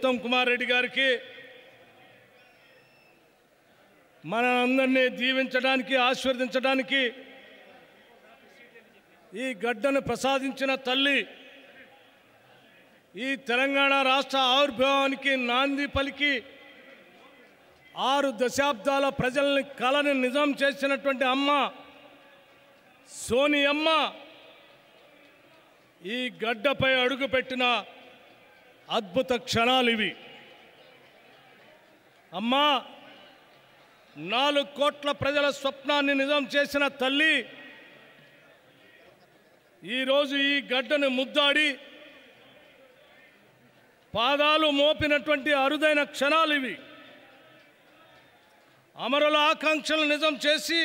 ఉత్తమ్ కుమార్ రెడ్డి గారికి మనందరినీ దీవించడానికి ఆశీర్వదించడానికి ఈ గడ్డను ప్రసాదించిన తల్లి ఈ తెలంగాణ రాష్ట్ర ఆవిర్భావానికి నాంది పలికి ఆరు దశాబ్దాల ప్రజల్ని కళని నిజం చేసినటువంటి అమ్మ సోని అమ్మ ఈ గడ్డపై అడుగుపెట్టిన అద్భుత క్షణాలు ఇవి. అమ్మా నాలుగు కోట్ల ప్రజల స్వప్నాన్ని నిజం చేసిన తల్లి ఈరోజు ఈ గడ్డను ముద్దాడి పాదాలు మోపినటువంటి అరుదైన క్షణాలు ఇవి. అమరుల ఆకాంక్షలు నిజం చేసి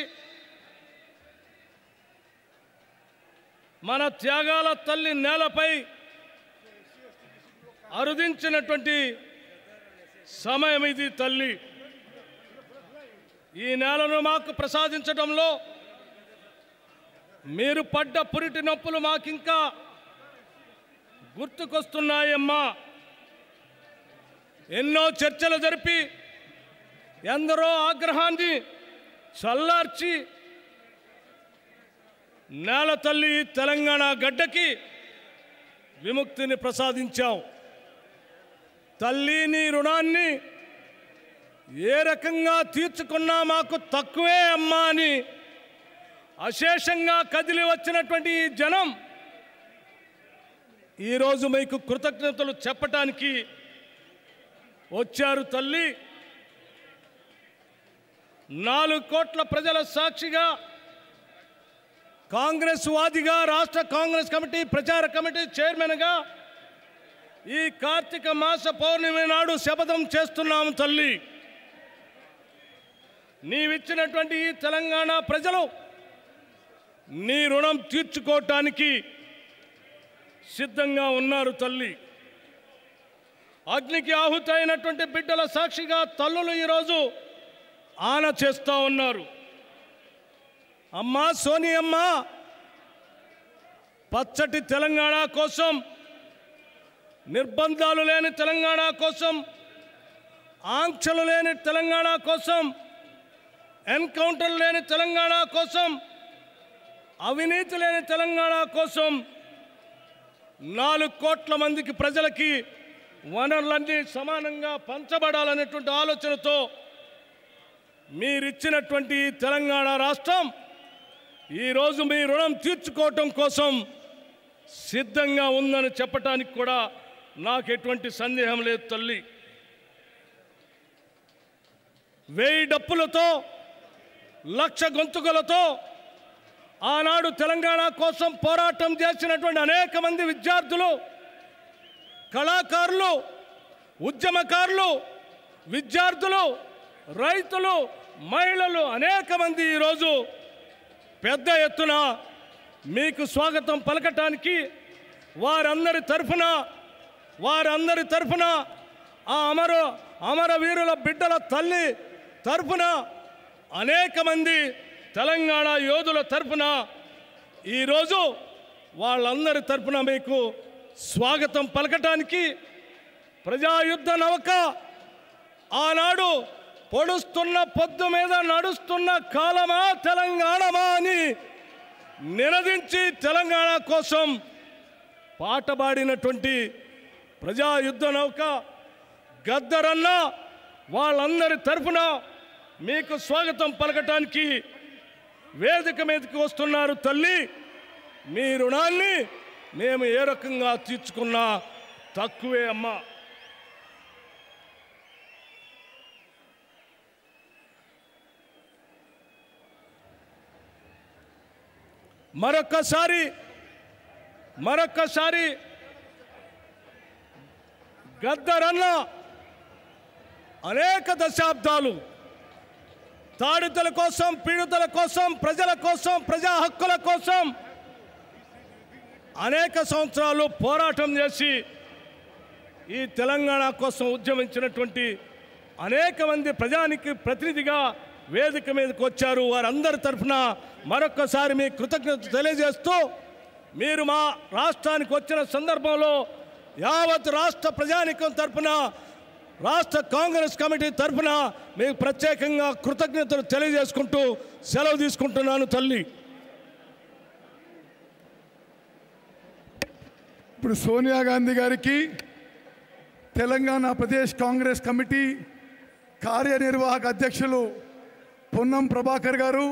మన త్యాగాల తల్లి నేలపై అరుదించినటువంటి సమయం ఇది తల్లి. ఈ నేలను మాకు ప్రసాదించడంలో మీరు పడ్డ పురిటి నొప్పులు మాకింకా గుర్తుకొస్తున్నాయమ్మా. ఎన్నో చర్చలు జరిపి ఎందరో ఆగ్రహాన్ని చల్లార్చి నేల తల్లి తెలంగాణ గడ్డకి విముక్తిని ప్రసాదించాం. తల్లి నీ రుణాన్ని ఏ రకంగా తీర్చుకున్నా మాకు తక్కువే అమ్మా అని అశేషంగా కదిలి వచ్చినటువంటి ఈ జనం ఈరోజు మీకు కృతజ్ఞతలు చెప్పటానికి వచ్చారు తల్లి. నాలుగు కోట్ల ప్రజల సాక్షిగా కాంగ్రెస్ వాదిగా రాష్ట్ర కాంగ్రెస్ కమిటీ ప్రచార కమిటీ చైర్మన్గా ఈ కార్తీక మాస పౌర్ణమి నాడు శపథం చేస్తున్నాము తల్లి. నీవిచ్చినటువంటి ఈ తెలంగాణ ప్రజలు నీ రుణం తీర్చుకోవటానికి సిద్ధంగా ఉన్నారు తల్లి. అగ్నికి ఆహుతైనటువంటి బిడ్డల సాక్షిగా తల్లులు ఈరోజు ఆన చేస్తూ ఉన్నారు. అమ్మా సోని అమ్మ పచ్చటి తెలంగాణ కోసం నిర్బంధాలు లేని తెలంగాణ కోసం ఆంక్షలు లేని తెలంగాణ కోసం ఎన్కౌంటర్ లేని తెలంగాణ కోసం అవినీతి లేని తెలంగాణ కోసం నాలుగు కోట్ల మందికి ప్రజలకి వనరులన్నీ సమానంగా పంచబడాలనేటువంటి ఆలోచనతో మీరిచ్చినటువంటి తెలంగాణ రాష్ట్రం ఈరోజు మీ రుణం తీర్చుకోవటం కోసం సిద్ధంగా ఉందని చెప్పటానికి కూడా నాకు ఎటువంటి సందేహం లేదు తల్లి. వేయి డప్పులతో లక్ష గొంతుకలతో ఆనాడు తెలంగాణ కోసం పోరాటం చేసినటువంటి అనేక మంది విద్యార్థులు కళాకారులు ఉద్యమకారులు విద్యార్థులు రైతులు మహిళలు అనేక మంది ఈరోజు పెద్ద ఎత్తున మీకు స్వాగతం పలకటానికి వారందరి తరఫున వారందరి తరఫున ఆ అమర అమరవీరుల బిడ్డల తల్లి తరఫున అనేక మంది తెలంగాణ యోధుల తరఫున ఈరోజు వాళ్ళందరి తరఫున మీకు స్వాగతం పలకటానికి ప్రజాయుద్ధ నౌక ఆనాడు పొడుస్తున్న పొద్దు మీద నడుస్తున్న కాలమా తెలంగాణమా అని నినదించి తెలంగాణ కోసం పాట పాడినటువంటి ప్రజాయుద్ధ నౌక గద్దరన్న వాళ్ళందరి తరఫున మీకు స్వాగతం పలకటానికి వేదిక మీదకి వస్తున్నారు తల్లి. మీ రుణాన్ని మేము ఏ రకంగా తీర్చుకున్నా తక్కువే అమ్మా. మరొక్కసారి మరొక్కసారి గద్దరన్న అనేక దశాబ్దాలు తాడితల కోసం పీడితుల కోసం ప్రజల కోసం ప్రజా హక్కుల కోసం అనేక సంవత్సరాలు పోరాటం చేసి ఈ తెలంగాణ కోసం ఉద్యమించినటువంటి అనేక మంది ప్రజానికి ప్రతినిధిగా వేదిక మీదకి వచ్చారు. వారందరి తరఫున మరొక్కసారి మీ కృతజ్ఞత తెలియజేస్తూ మీరు మా రాష్ట్రానికి వచ్చిన సందర్భంలో యావత్ రాష్ట్ర ప్రజానికం తరపున రాష్ట్ర కాంగ్రెస్ కమిటీ తరపున మీకు ప్రత్యేకంగా కృతజ్ఞతలు తెలియజేసుకుంటూ సెలవు తీసుకుంటున్నాను తల్లి. ఇప్పుడు సోనియా గాంధీ గారికి తెలంగాణ ప్రదేశ్ కాంగ్రెస్ కమిటీ కార్యనిర్వాహక అధ్యక్షులు పొన్నం ప్రభాకర్ గారు